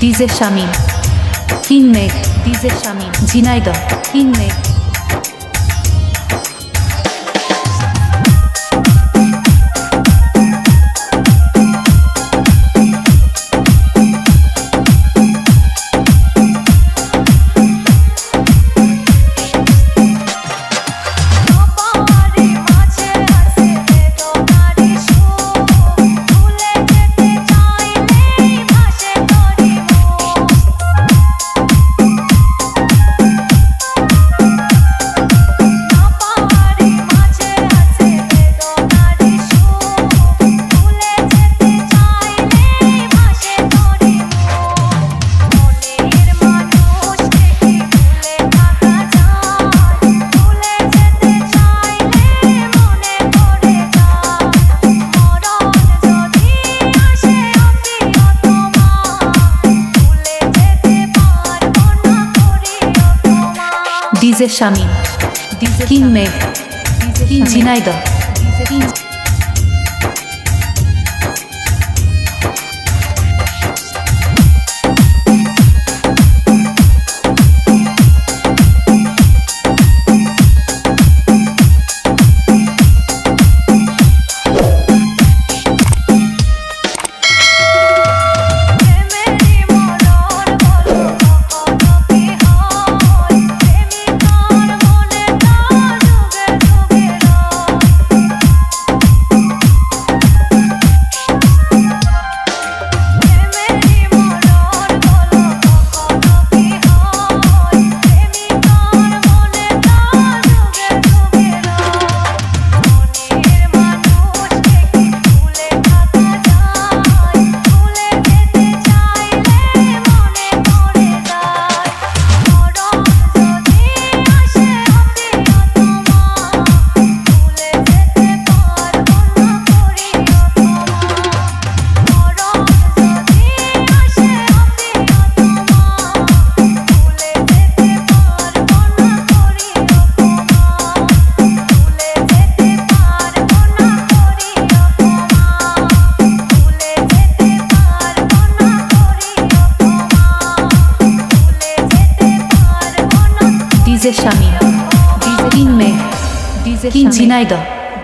DJ Shamim King Megh DJ Shamim Jhenaidah King Megh DJ স্বামী DJ king মে king Jhenaidah DJ স্বামী। ডিন Megh DJ কি ঝিনাইদহ